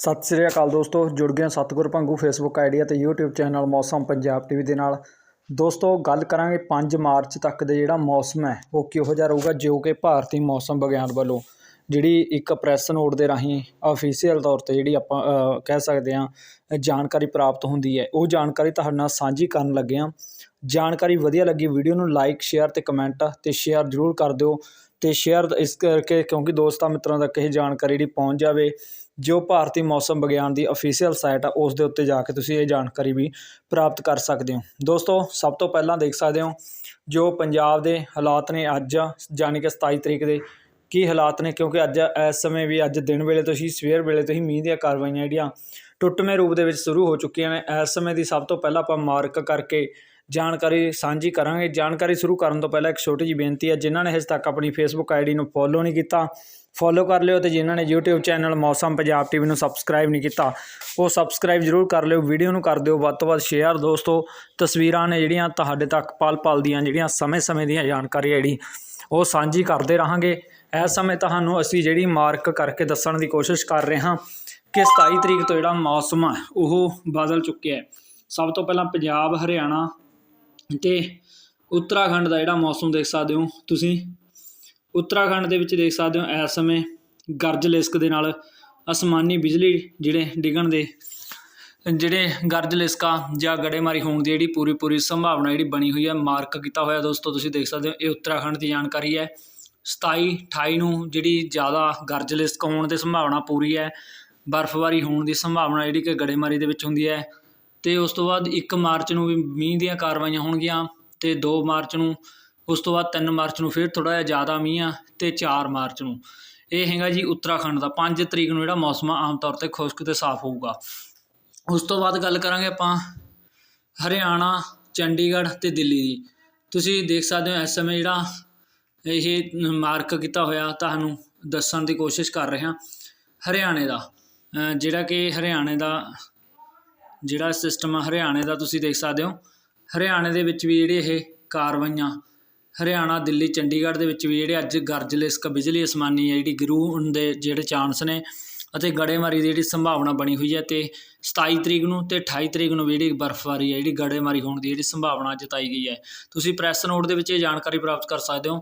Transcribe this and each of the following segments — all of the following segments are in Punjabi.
ਸਤਿ ਸ੍ਰੀ ਅਕਾਲ ਦੋਸਤੋ, ਜੁੜ ਗਏ ਹਾਂ ਸਤਿਗੁਰ ਭੰਗੂ ਫੇਸਬੁੱਕ ਆਈਡੀ ਅਤੇ YouTube channel Mausam Punjab TV ਦੇ ਨਾਲ। ਦੋਸਤੋ, ਗੱਲ ਕਰਾਂਗੇ 5 ਮਾਰਚ ਤੱਕ ਦੇ ਜਿਹੜਾ ਮੌਸਮ ਹੈ, ਉਹ ਕਿਹੋ ਜਿਹਾ ਰਹੂਗਾ, ਜੋ ਕਿ ਭਾਰਤੀ ਮੌਸਮ ਵਿਗਿਆਨ ਵੱਲੋਂ ਜਿਹੜੀ ਇੱਕ ਪ੍ਰੈਸ ਨੋਟ ਦੇ ਰਾਹੀਂ ਅਫੀਸ਼ੀਅਲ ਤੌਰ ਤੇ ਜਿਹੜੀ ਆਪਾਂ ਕਹਿ ਸਕਦੇ ਹਾਂ, ਜਾਣਕਾਰੀ ਪ੍ਰਾਪਤ ਹੁੰਦੀ ਹੈ। ਉਹ ਜਾਣਕਾਰੀ ਤੁਹਾਡੇ ਨਾਲ ਸਾਂਝੀ ਕਰਨ ਲੱਗੇ ਹਾਂ। ਜਾਣਕਾਰੀ ਵਧੀਆ ਲੱਗੀ, ਵੀਡੀਓ ਨੂੰ ਲਾਈਕ ਸ਼ੇਅਰ ਤੇ ਕਮੈਂਟ ਤੇ ਸ਼ੇਅਰ ਜ਼ਰੂਰ ਕਰ ਦਿਓ ਤੇ ਸ਼ੇਅਰ ਇਸ ਕਰਕੇ ਕਿਉਂਕਿ ਦੋਸਤਾਂ ਮਿੱਤਰਾਂ ਤੱਕ ਇਹ ਜਾਣਕਾਰੀ ਜਿਹੜੀ ਪਹੁੰਚ ਜਾਵੇ ਜੋ ਭਾਰਤੀ ਮੌਸਮ ਵਿਗਿਆਨ ਦੀ ਅਫੀਸ਼ੀਅਲ ਸਾਈਟ ਆ, ਉਸ ਦੇ ਉੱਤੇ ਜਾ ਕੇ ਤੁਸੀਂ ਇਹ ਜਾਣਕਾਰੀ ਵੀ ਪ੍ਰਾਪਤ ਕਰ ਸਕਦੇ ਹੋ। ਦੋਸਤੋ, ਸਭ ਤੋਂ ਪਹਿਲਾਂ ਦੇਖ ਸਕਦੇ ਹੋ ਜੋ ਪੰਜਾਬ ਦੇ ਹਾਲਾਤ ਨੇ ਅੱਜ ਯਾਨੀ ਕਿ 27 ਤਰੀਕ ਦੇ ਕੀ ਹਾਲਾਤ ਨੇ, ਕਿਉਂਕਿ ਅੱਜ ਇਸ ਸਮੇਂ ਵੀ ਅੱਜ ਦਿਨ ਵੇਲੇ ਤੋਂ ਹੀ, ਸਵੇਰ ਵੇਲੇ ਤੋਂ ਹੀ ਮੀਂਹ ਦੀਆਂ ਕਾਰਵਾਈਆਂ ਜਿਹੜੀਆਂ ਟੁੱਟਵੇਂ ਰੂਪ ਦੇ ਵਿੱਚ ਸ਼ੁਰੂ ਹੋ ਚੁੱਕੀਆਂ ਨੇ। ਇਸ ਸਮੇਂ ਦੀ ਸਭ ਤੋਂ ਪਹਿਲਾਂ ਆਪਾਂ ਮਾਰਕ ਕਰਕੇ ਜਾਣਕਾਰੀ ਸਾਂਝੀ ਕਰਾਂਗੇ। ਜਾਣਕਾਰੀ ਸ਼ੁਰੂ ਕਰਨ ਤੋਂ ਪਹਿਲਾਂ ਇੱਕ ਛੋਟੀ ਜਿਹੀ ਬੇਨਤੀ ਹੈ ਜਿਨ੍ਹਾਂ ਨੇ ਹਜੇ ਤੱਕ ਆਪਣੀ ਫੇਸਬੁੱਕ ਆਈਡੀ ਨੂੰ ਫੋਲੋ ਨਹੀਂ ਕੀਤਾ ਫੋਲੋ ਕਰ ਲਿਓ ਤੇ ਜਿਨ੍ਹਾਂ ਨੇ YouTube channel Mausam Punjab TV ਨੂੰ ਸਬਸਕ੍ਰਾਈਬ ਨਹੀਂ ਕੀਤਾ, ਉਹ ਸਬਸਕ੍ਰਾਈਬ ਜ਼ਰੂਰ ਕਰ ਲਿਓ, ਵੀਡੀਓ ਨੂੰ ਕਰ ਦਿਓ, ਵੱਧ ਤੋਂ ਵੱਧ ਸ਼ੇਅਰ ਦੋਸਤੋ, ਤਸਵੀਰਾਂ ਨੇ ਜਿਹੜੀਆਂ ਤੁਹਾਡੇ ਤੱਕ ਪਲ ਪਲ ਦੀਆਂ, ਜਿਹੜੀਆਂ ਸਮੇਂ-ਸਮੇਂ ਦੀਆਂ ਜਾਣਕਾਰੀ ਜਿਹੜੀ, ਉਹ ਸਾਂਝੀ ਕਰਦੇ ਰਹਾਂਗੇ। ਇਸ ਸਮੇਂ ਤੁਹਾਨੂੰ ਅਸੀਂ ਜਿਹੜੀ ਮਾਰਕ ਕਰਕੇ ਦੱਸਣ ਦੀ ਕੋਸ਼ਿਸ਼ ਕਰ ਰਹੇ ਹਾਂ ਕਿ 27 ਤਰੀਕ ਤੋਂ ਜਿਹੜਾ ਮੌਸਮ ਹੈ ਉਹ ਬਦਲ ਚੁੱਕਿਆ ਹੈ। ਸਭ ਤੋਂ ਪਹਿਲਾਂ ਪੰਜਾਬ, ਹਰਿਆਣਾ ਤੇ ਉੱਤਰਾਖੰਡ ਦਾ ਜਿਹੜਾ ਮੌਸਮ ਦੇਖ ਸਕਦੇ ਹੋ ਤੁਸੀਂ। ਉੱਤਰਾਖੰਡ ਦੇ ਵਿੱਚ ਦੇਖ ਸਕਦੇ ਹੋ ਇਸ ਸਮੇਂ ਗਰਜ ਲਿਸਕ ਦੇ ਨਾਲ ਅਸਮਾਨੀ ਬਿਜਲੀ ਜਿਹੜੇ ਡਿੱਗਣ ਦੇ, ਜਿਹੜੇ ਗਰਜ ਲਿਸਕਾ ਜਾਂ ਗੜੇਮਾਰੀ ਹੋਣ ਦੀ ਜਿਹੜੀ ਪੂਰੀ ਪੂਰੀ ਸੰਭਾਵਨਾ ਜਿਹੜੀ ਬਣੀ ਹੋਈ ਹੈ, ਮਾਰਕ ਕੀਤਾ ਹੋਇਆ ਦੋਸਤੋ, ਤੁਸੀਂ ਦੇਖ ਸਕਦੇ ਹੋ, ਇਹ ਉੱਤਰਾਖੰਡ ਦੀ ਜਾਣਕਾਰੀ ਹੈ। 27 28 ਨੂੰ ਜਿਹੜੀ ਜ਼ਿਆਦਾ ਗਰਜ ਲਿਸਕ ਹੋਣ ਦੀ ਸੰਭਾਵਨਾ ਪੂਰੀ ਹੈ, ਬਰਫ਼ਬਾਰੀ ਹੋਣ ਦੀ ਸੰਭਾਵਨਾ ਜਿਹੜੀ ਕਿ ਗੜੇਮਾਰੀ ਦੇ ਵਿੱਚ ਹੁੰਦੀ ਹੈ ਤੇ ਉਸ ਤੋਂ ਬਾਅਦ 1 ਮਾਰਚ ਨੂੰ ਵੀ ਮੀਂਹ ਦੀਆਂ ਕਾਰਵਾਈਆਂ ਹੋਣਗੀਆਂ ਤੇ 2 ਮਾਰਚ ਨੂੰ ਉਸ ਤੋਂ ਬਾਅਦ 3 ਮਾਰਚ ਨੂੰ ਫਿਰ ਥੋੜਾ ਜਿਹਾ ਜ਼ਿਆਦਾ ਮੀਂਹ ਆ ਤੇ 4 ਮਾਰਚ ਨੂੰ। ਇਹ ਹੈਗਾ ਜੀ ਉੱਤਰਾਖੰਡ ਦਾ। 5 ਤਰੀਕ ਨੂੰ ਜਿਹੜਾ ਮੌਸਮ ਆਮ ਤੌਰ ਤੇ ਖੁਸ਼ਕ ਤੇ ਸਾਫ਼ ਹੋਊਗਾ। ਉਸ ਤੋਂ ਬਾਅਦ ਗੱਲ ਕਰਾਂਗੇ ਆਪਾਂ ਹਰਿਆਣਾ, ਚੰਡੀਗੜ੍ਹ ਤੇ ਦਿੱਲੀ ਦੀ। ਤੁਸੀਂ ਦੇਖ ਸਕਦੇ ਹੋ ਇਸ ਸਮੇਂ ਜਿਹੜਾ ਇਹ ਮਾਰਕ ਕੀਤਾ ਹੋਇਆ, ਤੁਹਾਨੂੰ ਦੱਸਣ ਦੀ ਕੋਸ਼ਿਸ਼ ਕਰ ਰਹੇ। ਹਾਂ ਹਰਿਆਣੇ ਦਾ। ਜਿਹੜਾ ਕਿ ਹਰਿਆਣੇ ਦਾ ਜਿਹੜਾ ਸਿਸਟਮ ਆ, ਹਰਿਆਣੇ ਦਾ ਤੁਸੀਂ ਦੇਖ ਸਕਦੇ ਹੋ। ਹਰਿਆਣੇ ਦੇ ਵਿੱਚ ਵੀ ਜਿਹੜੇ ਇਹ ਕਾਰਵਾਈਆਂ ਹਰਿਆਣਾ, ਦਿੱਲੀ, ਚੰਡੀਗੜ੍ਹ ਦੇ ਵਿੱਚ ਵੀ ਜਿਹੜੇ ਅੱਜ ਗਰਜ ਬਿਜਲੀ ਅਸਮਾਨੀ ਹੈ, ਜਿਹੜੀ ਗਿਰੂ ਦੇ ਜਿਹੜੇ ਚਾਂਸ ਨੇ ਅਤੇ ਗੜੇਮਾਰੀ ਦੀ ਜਿਹੜੀ ਸੰਭਾਵਨਾ ਬਣੀ ਹੋਈ ਹੈ ਤੇ 27 ਤਰੀਕ ਨੂੰ ਤੇ 28 ਤਰੀਕ ਨੂੰ ਜਿਹੜੀ ਬਰਫ਼ਬਾਰੀ ਹੈ, ਜਿਹੜੀ ਗੜੇਮਾਰੀ ਹੋਣ ਦੀ ਜਿਹੜੀ ਸੰਭਾਵਨਾ ਜਤਾਈ ਗਈ ਹੈ। ਤੁਸੀਂ ਪ੍ਰੈਸ ਨੋਟ ਦੇ ਵਿੱਚ ਇਹ ਜਾਣਕਾਰੀ ਪ੍ਰਾਪਤ ਕਰ ਸਕਦੇ ਹੋ।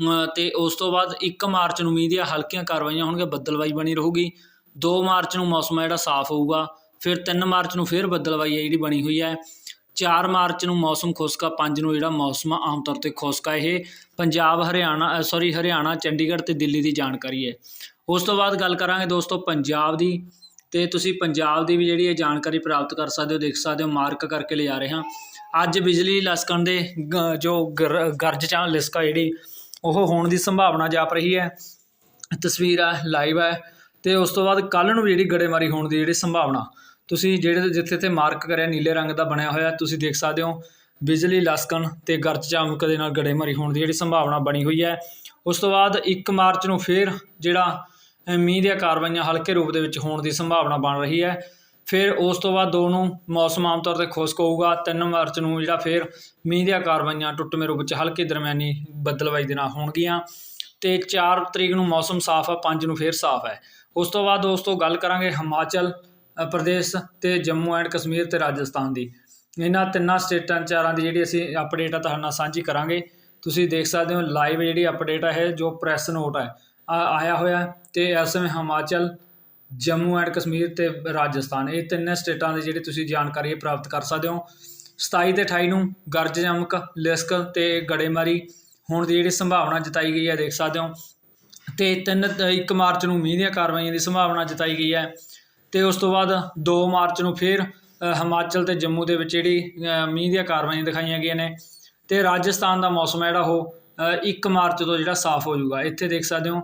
ਅਮ ਤੇ ਉਸ ਤੋਂ ਬਾਅਦ 1 ਮਾਰਚ ਨੂੰ ਮੀਂਹ ਦੀਆਂ ਹਲਕੀਆਂ ਕਾਰਵਾਈਆਂ ਹੋਣਗੀਆਂ, ਬੱਦਲਵਾਈ ਬਣੀ ਰਹੂਗੀ। 2 ਮਾਰਚ ਨੂੰ ਮੌਸਮ ਜਿਹੜਾ ਸਾਫ਼ ਹੋਊਗਾ, ਫਿਰ 3 ਮਾਰਚ ਨੂੰ ਫਿਰ ਬੱਦਲਵਾਈ ਹੈ ਜਿਹੜੀ ਬਣੀ ਹੋਈ ਹੈ। 4 ਮਾਰਚ ਨੂੰ ਮੌਸਮ ਖੁਸ਼ਕਾ 5 ਨੂੰ ਜਿਹੜਾ ਮੌਸਮ ਆ, ਆਮ ਤੌਰ ਤੇ ਖੁਸ਼ਕਾ ਇਹ, ਪੰਜਾਬ, ਹਰਿਆਣਾ ਸੌਰੀ ਹਰਿਆਣਾ, ਚੰਡੀਗੜ੍ਹ ਤੇ ਦਿੱਲੀ ਦੀ ਜਾਣਕਾਰੀ ਹੈ। ਉਸ ਤੋਂ ਬਾਅਦ ਗੱਲ ਕਰਾਂਗੇ ਦੋਸਤੋ ਪੰਜਾਬ ਦੀ, ਤੇ ਤੁਸੀਂ ਪੰਜਾਬ ਦੀ ਵੀ ਜਿਹੜੀ ਇਹ ਜਾਣਕਾਰੀ ਪ੍ਰਾਪਤ ਕਰ ਸਕਦੇ ਹੋ, ਦੇਖ ਸਕਦੇ ਹੋ, ਮਾਰਕ ਕਰਕੇ ਲਿਜਾ ਰਹੇ ਹਾਂ। ਅੱਜ ਬਿਜਲੀ ਲਸਕਣ ਦੇ ਗ- ਜੋ ਗਰ- ਗਰਜ ਚਾਂ ਲਿਸਕਾ ਜਿਹੜੀ, ਉਹ ਹੋਣ ਦੀ ਸੰਭਾਵਨਾ ਜਾਪ ਰਹੀ ਹੈ। ਤਸਵੀਰ ਹੈ ਲਾਈਵ ਹੈ, ਤੇ ਉਸ ਤੋਂ ਬਾਅਦ ਕੱਲ ਨੂੰ ਵੀ ਜਿਹੜੀ ਗੜੇਮਾਰੀ ਹੋਣ ਦੀ ਜਿਹੜੀ ਸੰਭਾਵਨਾ ਤੁਸੀਂ ਜਿਹੜੇ ਜਿੱਥੇ ਤੇ ਮਾਰਕ ਕਰਿਆ ਨੀਲੇ ਰੰਗ ਦਾ ਬਣਿਆ ਹੋਇਆ, ਤੁਸੀਂ ਦੇਖ ਸਕਦੇ ਹੋ, ਬਿਜਲੀ, ਲਸਕਣ ਤੇ ਗਰਜ ਚਮਕ ਦੇ ਨਾਲ ਗੜੇਮਾਰੀ ਹੋਣ ਦੀ ਜਿਹੜੀ ਸੰਭਾਵਨਾ ਬਣੀ ਹੋਈ ਹੈ। ਉਸ ਤੋਂ ਬਾਅਦ 1 ਮਾਰਚ ਨੂੰ ਫਿਰ ਜਿਹੜਾ ਮੀਂਹ ਦੀਆਂ ਕਾਰਵਾਈਆਂ ਹਲਕੇ ਰੂਪ ਦੇ ਵਿੱਚ ਹੋਣ ਦੀ ਸੰਭਾਵਨਾ ਬਣ ਰਹੀ ਹੈ। ਫਿਰ ਉਸ ਤੋਂ ਬਾਅਦ 2 ਨੂੰ ਮੌਸਮ ਆਮ ਤੌਰ ਤੇ ਖੁਸ਼ਕ ਹੋਊਗਾ। 3 ਮਾਰਚ ਨੂੰ ਜਿਹੜਾ ਫਿਰ ਮੀਂਹ ਦੀਆਂ ਕਾਰਵਾਈਆਂ ਟੁੱਟਵੇਂ ਰੂਪ ਵਿੱਚ ਹਲਕੀ ਦਰਮਿਆਨੀ ਬੱਦਲਵਾਈ ਦੇ ਨਾਲ ਹੋਣਗੀਆਂ। ਤੇ 4 ਤਰੀਕ ਨੂੰ ਮੌਸਮ ਸਾਫ਼ ਆ 5 ਨੂੰ ਫਿਰ ਸਾਫ਼ ਹੈ। ਉਸ ਤੋਂ ਬਾਅਦ ਦੋਸਤੋ ਗੱਲ ਕਰਾਂਗੇ ਹਿਮਾਚਲ ਪ੍ਰਦੇਸ਼ ਅਤੇ ਜੰਮੂ ਐਂਡ ਕਸ਼ਮੀਰ ਅਤੇ ਰਾਜਸਥਾਨ ਦੀ। ਇਹਨਾਂ ਤਿੰਨਾਂ ਸਟੇਟਾਂ ਚਾਰਾਂ ਦੀ ਜਿਹੜੀ ਅਸੀਂ ਅਪਡੇਟ ਆ ਤੁਹਾਡੇ ਨਾਲ ਸਾਂਝੀ ਕਰਾਂਗੇ। ਤੁਸੀਂ ਦੇਖ ਸਕਦੇ ਹੋ ਲਾਈਵ ਜਿਹੜੀ ਅਪਡੇਟ ਹੈ ਜੋ ਪ੍ਰੈਸ ਨੋਟ ਹੈ ਆਇਆ ਹੋਇਆ ਹੈ ਤੇ ਇਸ ਸਮੇਂ ਹਿਮਾਚਲ, ਜੰਮੂ ਐਂਡ ਕਸ਼ਮੀਰ ਤੇ ਰਾਜਸਥਾਨ, ਇਹ ਤਿੰਨੇ ਸਟੇਟਾਂ ਦੀ ਜਿਹੜੀ ਤੁਸੀਂ ਜਾਣਕਾਰੀ ਪ੍ਰਾਪਤ ਕਰ ਸਕਦੇ ਹੋ। 27 ਤੇ 28 ਨੂੰ ਗਰਜ ਚਮਕ ਲਿਸਕ ਤੇ ਗੜੇਮਾਰੀ ਹੋਣ ਦੀ ਜਿਹੜੀ ਸੰਭਾਵਨਾ ਜਤਾਈ ਗਈ ਹੈ, ਦੇਖ ਸਕਦੇ ਹੋ। ਤੇ 3 1 ਮਾਰਚ ਨੂੰ ਮੀਂਹ ਦੀਆਂ ਕਾਰਵਾਈਆਂ ਦੀ ਸੰਭਾਵਨਾ ਜਤਾਈ ਗਈ ਹੈ। ਅਤੇ ਉਸ ਤੋਂ ਬਾਅਦ ਦੋ ਮਾਰਚ ਨੂੰ ਫਿਰ ਹਿਮਾਚਲ ਅਤੇ ਜੰਮੂ ਦੇ ਵਿੱਚ ਜਿਹੜੀ ਮੀਂਹ ਦੀਆਂ ਕਾਰਵਾਈਆਂ ਦਿਖਾਈਆਂ ਗਈਆਂ ਨੇ। ਅਤੇ ਰਾਜਸਥਾਨ ਦਾ ਮੌਸਮ ਹੈ ਜਿਹੜਾ ਉਹ ਇੱਕ ਮਾਰਚ ਤੋਂ ਜਿਹੜਾ ਸਾਫ਼ ਹੋ ਜਾਊਗਾ। ਇੱਥੇ ਦੇਖ ਸਕਦੇ ਹੋ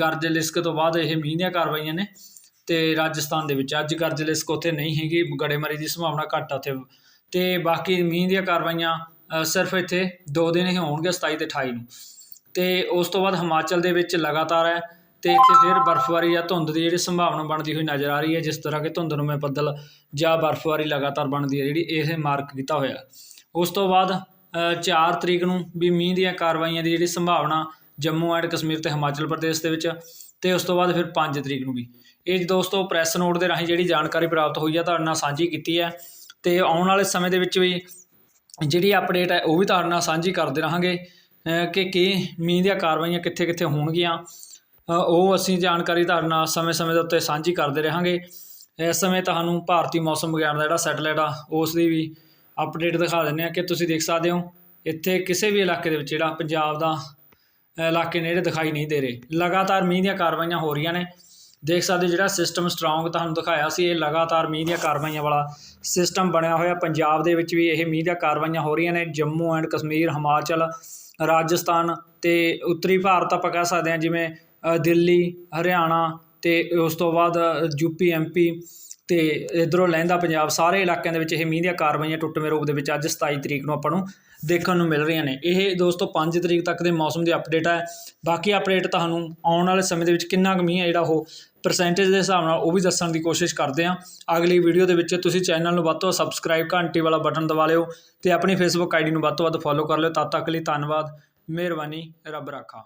ਗਰਜ ਲਿਸਕ ਤੋਂ ਬਾਅਦ ਇਹ ਮੀਂਹ ਦੀਆਂ ਕਾਰਵਾਈਆਂ ਨੇ ਅਤੇ ਰਾਜਸਥਾਨ ਦੇ ਵਿੱਚ। ਅੱਜ ਗਰਜ ਲਿਸਕ ਉੱਥੇ ਨਹੀਂ ਹੈਗੀ, ਗੜੇਮਾਰੀ ਦੀ ਸੰਭਾਵਨਾ ਘੱਟ ਆ ਉੱਥੇ। ਅਤੇ ਬਾਕੀ ਮੀਂਹ ਦੀਆਂ ਕਾਰਵਾਈਆਂ ਸਿਰਫ ਇੱਥੇ ਦੋ ਦਿਨ ਹੀ ਹੋਣਗੇ 27 ਤੇ 28 ਨੂੰ। ਅਤੇ ਉਸ ਤੋਂ ਬਾਅਦ ਹਿਮਾਚਲ ਦੇ ਵਿੱਚ ਲਗਾਤਾਰ ਹੈ ਤੇ ਇੱਥੇ ਫਿਰ ਬਰਫ਼ਬਾਰੀ ਜਾਂ ਧੁੰਦ ਦੀ ਜਿਹੜੀ ਸੰਭਾਵਨਾ ਬਣਦੀ ਹੋਈ ਨਜ਼ਰ ਆ ਰਹੀ ਹੈ ਜਿਸ ਤਰ੍ਹਾਂ ਕਿ ਧੁੰਦ ਨੂੰ ਮੈਂ ਬੱਦਲ ਜਾਂ ਬਰਫ਼ਬਾਰੀ ਲਗਾਤਾਰ ਬਣਦੀ ਹੈ ਜਿਹੜੀ ਇਹ ਮਾਰਕ ਕੀਤਾ ਹੋਇਆ। ਉਸ ਤੋਂ ਬਾਅਦ ਅ, 4 ਤਰੀਕ ਨੂੰ ਵੀ ਮੀਂਹ ਦੀਆਂ ਕਾਰਵਾਈਆਂ ਦੀ ਜਿਹੜੀ ਸੰਭਾਵਨਾ ਜੰਮੂ ਐਂਡ ਕਸ਼ਮੀਰ ਤੇ ਹਿਮਾਚਲ ਪ੍ਰਦੇਸ਼ ਦੇ ਵਿੱਚ ਤੇ ਉਸ ਤੋਂ ਬਾਅਦ ਫਿਰ 5 ਤਰੀਕ ਨੂੰ ਵੀ। ਇਹ ਦੋਸਤੋ ਪ੍ਰੈਸ ਨੋਟ ਦੇ ਰਾਹੀਂ ਜਿਹੜੀ ਜਾਣਕਾਰੀ ਪ੍ਰਾਪਤ ਹੋਈ ਹੈ ਤੁਹਾਡੇ ਨਾਲ ਸਾਂਝੀ ਕੀਤੀ ਹੈ ਤੇ ਆਉਣ ਵਾਲੇ ਸਮੇਂ ਦੇ ਵਿੱਚ ਵੀ ਜਿਹੜੀ ਅਪਡੇਟ ਹੈ ਉਹ ਵੀ ਤੁਹਾਡੇ ਨਾਲ ਸਾਂਝੀ ਕਰਦੇ ਰਹਾਂਗੇ ਕਿ ਕੀ ਮੀਂਹ ਦੀਆਂ ਕਾਰਵਾਈਆਂ ਕਿੱਥੇ ਕਿੱਥੇ ਹੋਣਗੀਆਂ। ਉਹ ਅਸੀਂ ਜਾਣਕਾਰੀ ਤੁਹਾਡੇ ਨਾਲ ਸਮੇਂ-ਸਮੇਂ ਦੇ ਉੱਤੇ ਸਾਂਝੀ ਕਰਦੇ ਰਹਾਂਗੇ। ਇਸ ਸਮੇਂ ਤੁਹਾਨੂੰ ਭਾਰਤੀ ਮੌਸਮ ਵਿਗਿਆਨ ਦਾ ਜਿਹੜਾ ਸੈਟਲਾਈਟ ਆ, ਉਸ ਦੀ ਵੀ ਅਪਡੇਟ ਦਿਖਾ ਦਿੰਦੇ ਆ ਕਿ ਤੁਸੀਂ ਦੇਖ ਸਕਦੇ ਹੋ। ਇੱਥੇ ਕਿਸੇ ਵੀ ਇਲਾਕੇ ਦੇ ਵਿੱਚ ਜਿਹੜਾ ਪੰਜਾਬ ਦਾ ਇਲਾਕੇ ਨੇੜੇ ਦਿਖਾਈ ਨਹੀਂ ਦੇ ਰਹੇ। ਲਗਾਤਾਰ ਮੀਂਹ ਦੀਆਂ ਕਾਰਵਾਈਆਂ ਹੋ ਰਹੀਆਂ ਨੇ। ਦੇਖ ਸਕਦੇ ਜਿਹੜਾ ਸਿਸਟਮ ਸਟਰੋਂਗ ਤੁਹਾਨੂੰ ਦਿਖਾਇਆ ਸੀ, ਇਹ ਲਗਾਤਾਰ ਮੀਂਹ ਦੀਆਂ ਕਾਰਵਾਈਆਂ ਵਾਲਾ ਸਿਸਟਮ ਬਣਿਆ ਹੋਇਆ। ਪੰਜਾਬ ਦੇ ਵਿੱਚ ਵੀ ਇਹ ਮੀਂਹ ਦੀਆਂ ਕਾਰਵਾਈਆਂ ਹੋ ਰਹੀਆਂ ਨੇ। ਜੰਮੂ ਐਂਡ ਕਸ਼ਮੀਰ, ਹਿਮਾਚਲ, ਰਾਜਸਥਾਨ ਤੇ ਉੱਤਰੀ ਭਾਰਤ ਆਪਾਂ ਕਹਿ ਸਕਦੇ ਹਾਂ, ਜਿਵੇਂ ਦਿੱਲੀ, ਹਰਿਆਣਾ ਅਤੇ ਉਸ ਤੋਂ ਬਾਅਦ ਯੂਪੀ ਐਮਪੀ ਅਤੇ ਇੱਧਰੋਂ ਲਹਿੰਦਾ ਪੰਜਾਬ। ਸਾਰੇ ਇਲਾਕਿਆਂ ਦੇ ਵਿੱਚ ਇਹ ਮੀਂਹ ਦੀਆਂ ਕਾਰਵਾਈਆਂ ਟੁੱਟਵੇਂ ਰੂਪ ਦੇ ਵਿੱਚ ਅੱਜ 27 ਤਰੀਕ ਨੂੰ ਆਪਾਂ ਨੂੰ ਦੇਖਣ ਨੂੰ ਮਿਲ ਰਹੀਆਂ ਨੇ। ਇਹ ਦੋਸਤੋ 5 ਤਰੀਕ ਤੱਕ ਦੇ ਮੌਸਮ ਦੀ ਅਪਡੇਟ ਹੈ ਬਾਕੀ ਅਪਡੇਟ ਤੁਹਾਨੂੰ ਆਉਣ ਵਾਲੇ ਸਮੇਂ ਦੇ ਵਿੱਚ ਕਿੰਨਾ ਕੁ ਮੀਂਹ ਹੈ ਜਿਹੜਾ ਉਹ ਪਰਸੈਂਟੇਜ ਦੇ ਹਿਸਾਬ ਨਾਲ ਉਹ ਵੀ ਦੱਸਣ ਦੀ ਕੋਸ਼ਿਸ਼ ਕਰਦੇ ਹਾਂ। ਅਗਲੀ ਵੀਡੀਓ ਦੇ ਵਿੱਚ ਤੁਸੀਂ ਚੈਨਲ ਨੂੰ ਵੱਧ ਤੋਂ ਵੱਧ ਸਬਸਕ੍ਰਾਈਬ ਘੰਟੀ ਵਾਲਾ ਬਟਨ ਦਬਾ ਲਿਓ ਤੇ ਆਪਣੀ ਫੇਸਬੁੱਕ ਆਈਡੀ ਨੂੰ ਵੱਧ ਤੋਂ ਵੱਧ ਫੋਲੋ ਕਰ ਲਿਓ। ਤਦ ਤੱਕ ਲਈ ਧੰਨਵਾਦ। ਮਿਹਰਬਾਨੀ। ਰੱਬ ਰਾਖਾ।